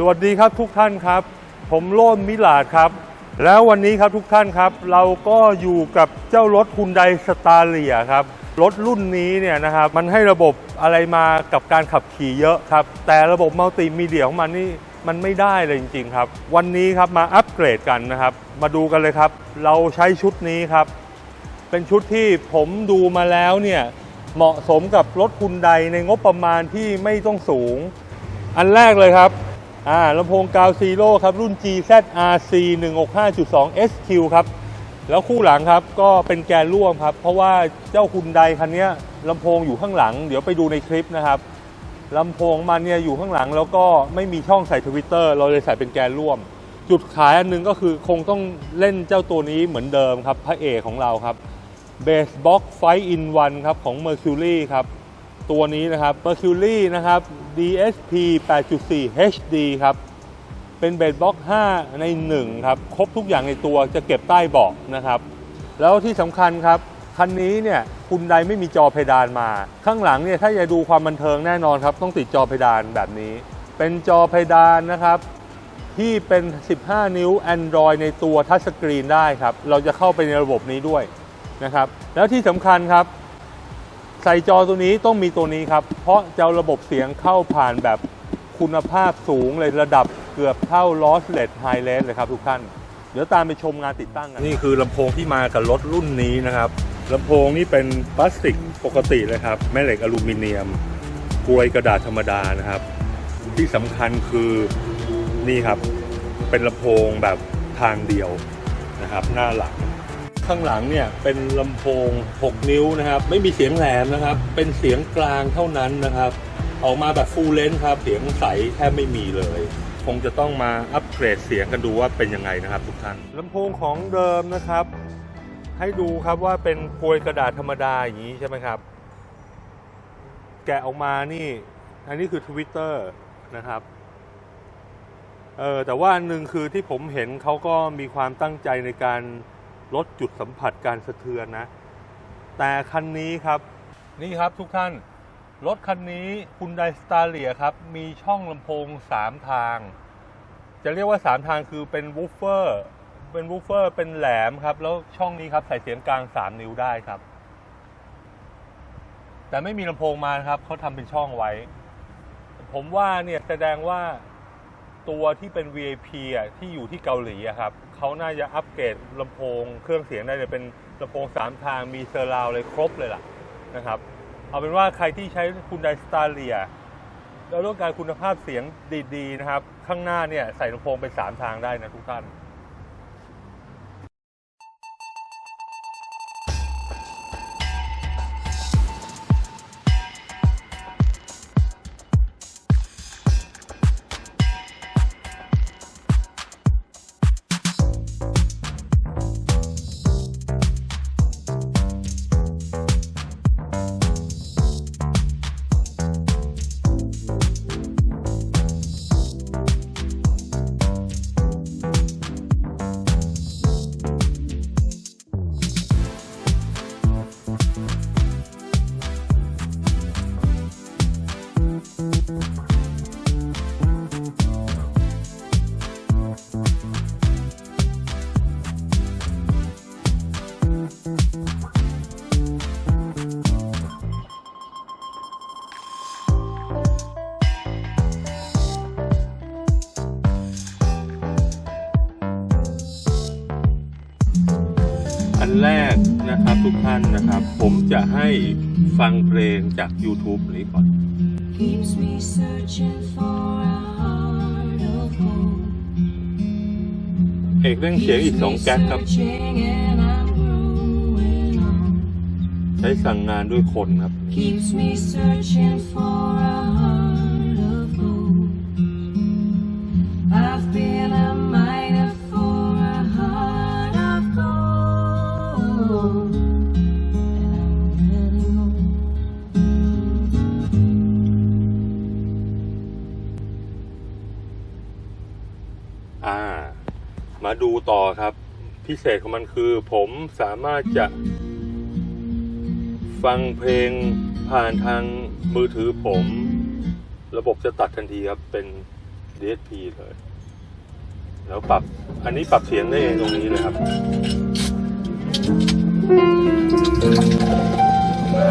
สวัสดีครับทุกท่านครับ ผมโลนมิลาดครับ แล้ววันนี้ครับทุกท่านครับ เราก็อยู่กับเจ้ารถฮุนไดสตาร์เลียครับ รถรุ่นนี้เนี่ยนะครับมันให้ระบบอะไรมากับการขับขี่เยอะครับ แต่ระบบมัลติมีเดียของมันนี่มันไม่ได้เลยจริง ๆ ครับ วันนี้ครับมาอัปเกรดกันนะครับ มาดูกันเลยครับ เราใช้ชุดนี้ครับ เป็นชุดที่ผมดูมาแล้วเนี่ยเหมาะสมกับรถคุณใดในงบประมาณที่ไม่ต้องสูง อันแรกเลยครับ อ่าลำโพงกาวซีโร่ครับ รุ่น GZRC 165.2 SQ ครับ แล้วคู่หลังครับก็เป็นแกนร่วมครับ เพราะว่าเจ้าคุณใดคันนี้ลำโพงอยู่ข้างหลัง เดี๋ยวไปดูในคลิปนะครับลำโพงมันเนี่ยอยู่ข้างหลังแล้วก็ไม่มีช่องใส่ทวิตเตอร์เราเลยใส่เป็นแกนร่วม จุดขายอันหนึงก็คือคงต้องเล่นเจ้าตัวนี้เหมือนเดิมครับ พระเอกของเราครับ b a s e Box 5 in 1ครับของ Mercury ครับ ตัวนี้นะครับ Mercury นะครับ DSP 8.4 HD ครับ เป็นเบสบ็อก5ใน 1 ครับ ครบทุกอย่างในตัวจะเก็บใต้เบาะนะครับ แล้วที่สำคัญครับ คันนี้เนี่ยคุณใดไม่มีจอเพดานมา ข้างหลังเนี่ยถ้าจะดูความบันเทิงแน่นอนครับ ต้องติดจอเพดานแบบนี้ เป็นจอเพดานนะครับที่เป็น 15 นิ้ว Android ในตัวทัชสกรีนได้ครับ เราจะเข้าไปในระบบนี้ด้วยนะครับ แล้วที่สำคัญครับ ใส่จอตัวนี้ต้องมีตัวนี้ครับ เพราะจะระบบเสียงเข้าผ่านแบบคุณภาพสูงเลยระดับเกือบเท่า lossless high res เลยครับทุกท่าน เดี๋ยวตามไปชมงานติดตั้งกัน นี่คือลำโพงที่มากับรถรุ่นนี้นะครับลำโพงนี่เป็นพลาสติกปกติเลยครับแม่เหล็กอลูมิเนียมกลวยกระดาษธรรมดานะครับ ที่สำคัญคือนี่ครับ เป็นลำโพงแบบทางเดียวนะครับ หน้าหลัง ข้างหลังเนี่ยเป็นลำโพง 6 นิ้วนะครับ ไม่มีเสียงแหลมนะครับ เป็นเสียงกลางเท่านั้นนะครับ ออกมาแบบฟูลเลนส์ครับ เสียงใสแทบไม่มีเลย คงจะต้องมาอัปเกรดเสียงกันดูว่าเป็นยังไงนะครับทุกท่านลำโพงของเดิมนะครับ ให้ดูครับว่าเป็นโปรยกระดาษธรรมดาอย่างนี้ใช่ไหมครับ แกะออกมานี่อันนี้คือ Twitter นะครับเออแต่ว่าอันหนึ่งคือที่ผมเห็นเขาก็มีความตั้งใจในการ ลดจุดสัมผัสการสะเทือนนะ แต่คันนี้ครับ นี่ครับทุกท่าน รถคันนี้คุณไดสตาเลียครับ มีช่องลำโพง 3 ทาง จะเรียกว่า 3 ทางคือเป็นวูฟเฟอร์เป็นวูฟเฟอร์เป็นแหลมครับ แล้วช่องนี้ครับใส่เสียงกลาง 3 นิ้วได้ครับ แต่ไม่มีลำโพงมาครับเขาทำเป็นช่องไว้ ผมว่าเนี่ยแสดงว่า ตัวที่เป็น VIP อะที่อยู่ที่เกาหลีอะครับเขาน่าจะอัปเกรดลำโพงเครื่องเสียงได้เลยเป็นลำโพง3ทางมีเซอร์ราวเลยครบเลยล่ะนะครับเอาเป็นว่าใครที่ใช้คุณไดสตาร์เลียแล้วต้องการคุณภาพเสียงดีๆนะครับ ข้างหน้าเนี่ยใส่ลำโพงเป็น3ทางได้นะทุกท่าน นแรกนะครับทุกท่านนะครับ ผมจะให้ฟังเพลงจาก YouTube นี้ก่อน keeps me searching for a heart of gold. เอกเร่งเสียงอีก Keeps สอง me แก๊กครับ searching and I'm growing on. ใช้สั่งงานด้วยคนครับ Keeps me searching for a heart ดูต่อครับ พิเศษของมันคือ ผมสามารถจะ ฟังเพลงผ่านทางมือถือผม ระบบจะตัดทันทีครับ เป็น DSP เลย แล้วปรับอันนี้ปรับเสียงได้เองตรงนี้เลยครับนะ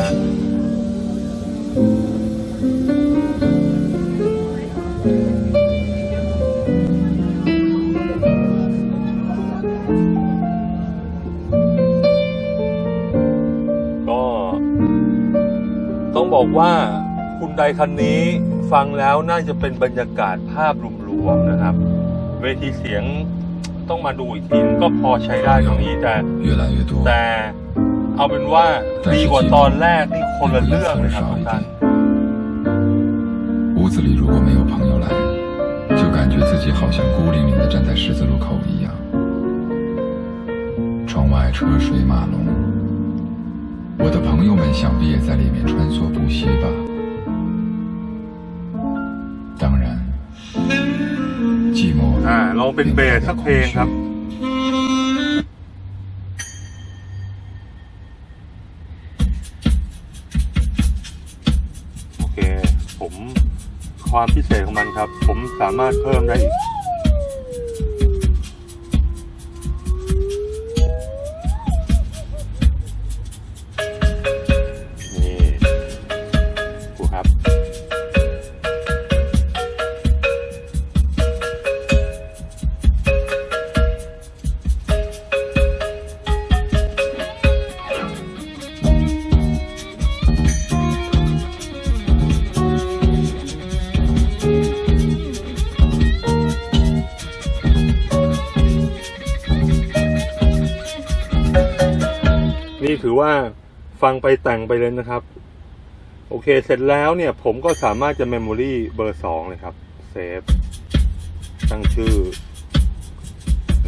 ว่าคุณใดคันนี้ฟังแล้วน่าจะเป็นบรรยากาศภาพรวมๆนะครับ เวทีเสียงต้องมาดูอีกทีนึงก็พอใช้ได้ตรงนี้แต่ 越来越多， แต่เอาเป็นว่าดีกว่าตอนแรกนี่คนละเรื่องเลยครับทุกท่าน 屋子里如果没有朋友来，就感觉自己好像孤零零的站在十字路口一样。窗外车水马龙， 我的朋友们想必也在里面穿梭不息吧。当然，寂寞 อ่าลองเป็นเบสสักเพลงครับ โอเค ผมความพิเศษของมันครับ ผมสามารถเพิ่มได้อีก ถือว่าฟังไปแต่งไปเลยนะครับ โอเคเสร็จแล้วเนี่ย ผมก็สามารถจะเมมโมรีเบอร์สองเลยครับเซฟตั้งชื่อ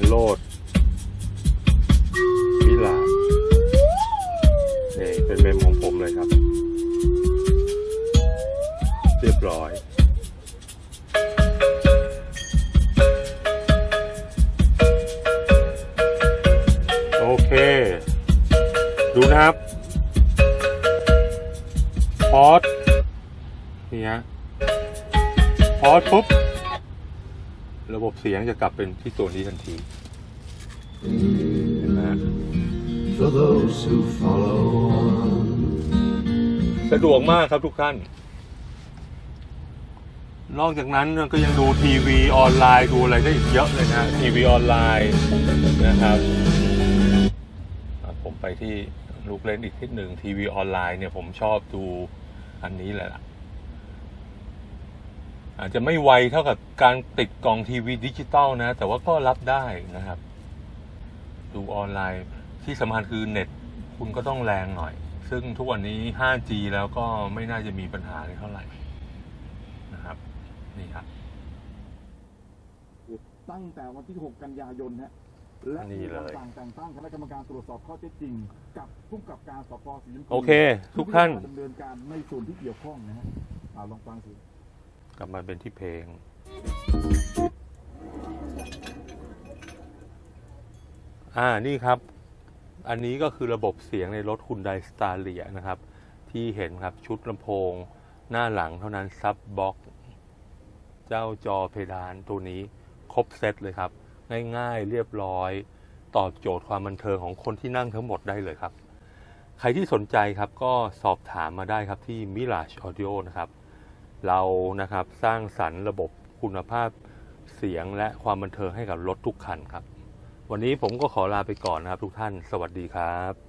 โลดวิลานี่เป็นเมมของผมเลยครับ เรียบร้อย ดูนะครับพอสนี่ฮะพอสปุ๊บ ระบบเสียงจะกลับเป็นที่ตัวนี้ทันที เห็นไหมฮะ for those who follow on. สะดวกมากครับทุกท่าน นอกจากนั้นก็ยังดูทีวีออนไลน์ดูอะไรได้อีกเยอะเลยนะทีวีออนไลน์นะครับอะผมไปที่ ลูกเล่นอีกทิศหนึ่งทีวีออนไลน์เนี่ยผมชอบดูอันนี้แหละอาจจะไม่ไวเท่ากับการติดกล่องทีวีดิจิตอลนะ แต่ว่าก็รับได้นะครับ ดูออนไลน์ที่สำคัญคือเน็ตคุณก็ต้องแรงหน่อย ซึ่งทุกวันนี้ 5G แล้วก็ไม่น่าจะมีปัญหาอะไรเท่าไหร่นะครับ นี่ครับ ตั้งแต่วันที่ 6 กันยายนฮะ และนี่เลยมีคำสั่งแต่งตั้งคณะกรรมการตรวจสอบข้อเท็จจริง กับผู้กำกับการสพศรีชมพูโอเค ทุกท่าน เพื่อดำเนินการในส่วนที่เกี่ยวข้องนะฮะอ่าลองฟังสิ กลับมาเป็นที่เพลง อ่า นี่ครับ อันนี้ก็คือระบบเสียงในรถคุณไดสตาร์เลียนะครับ ที่เห็นครับชุดลำโพง หน้าหลังเท่านั้นซับบ็อก เจ้าจอเพดานตัวนี้ครบเซตเลยครับ ง่ายๆ เรียบร้อย ตอบโจทย์ความบันเทิงของคนที่นั่งทั้งหมดได้เลยครับ ใครที่สนใจครับก็สอบถามมาได้ครับที่ Mirage Audio นะครับ เรานะครับสร้างสรรค์ระบบคุณภาพเสียงและความบันเทิงให้กับรถทุกคันครับ วันนี้ผมก็ขอลาไปก่อนนะครับทุกท่าน สวัสดีครับ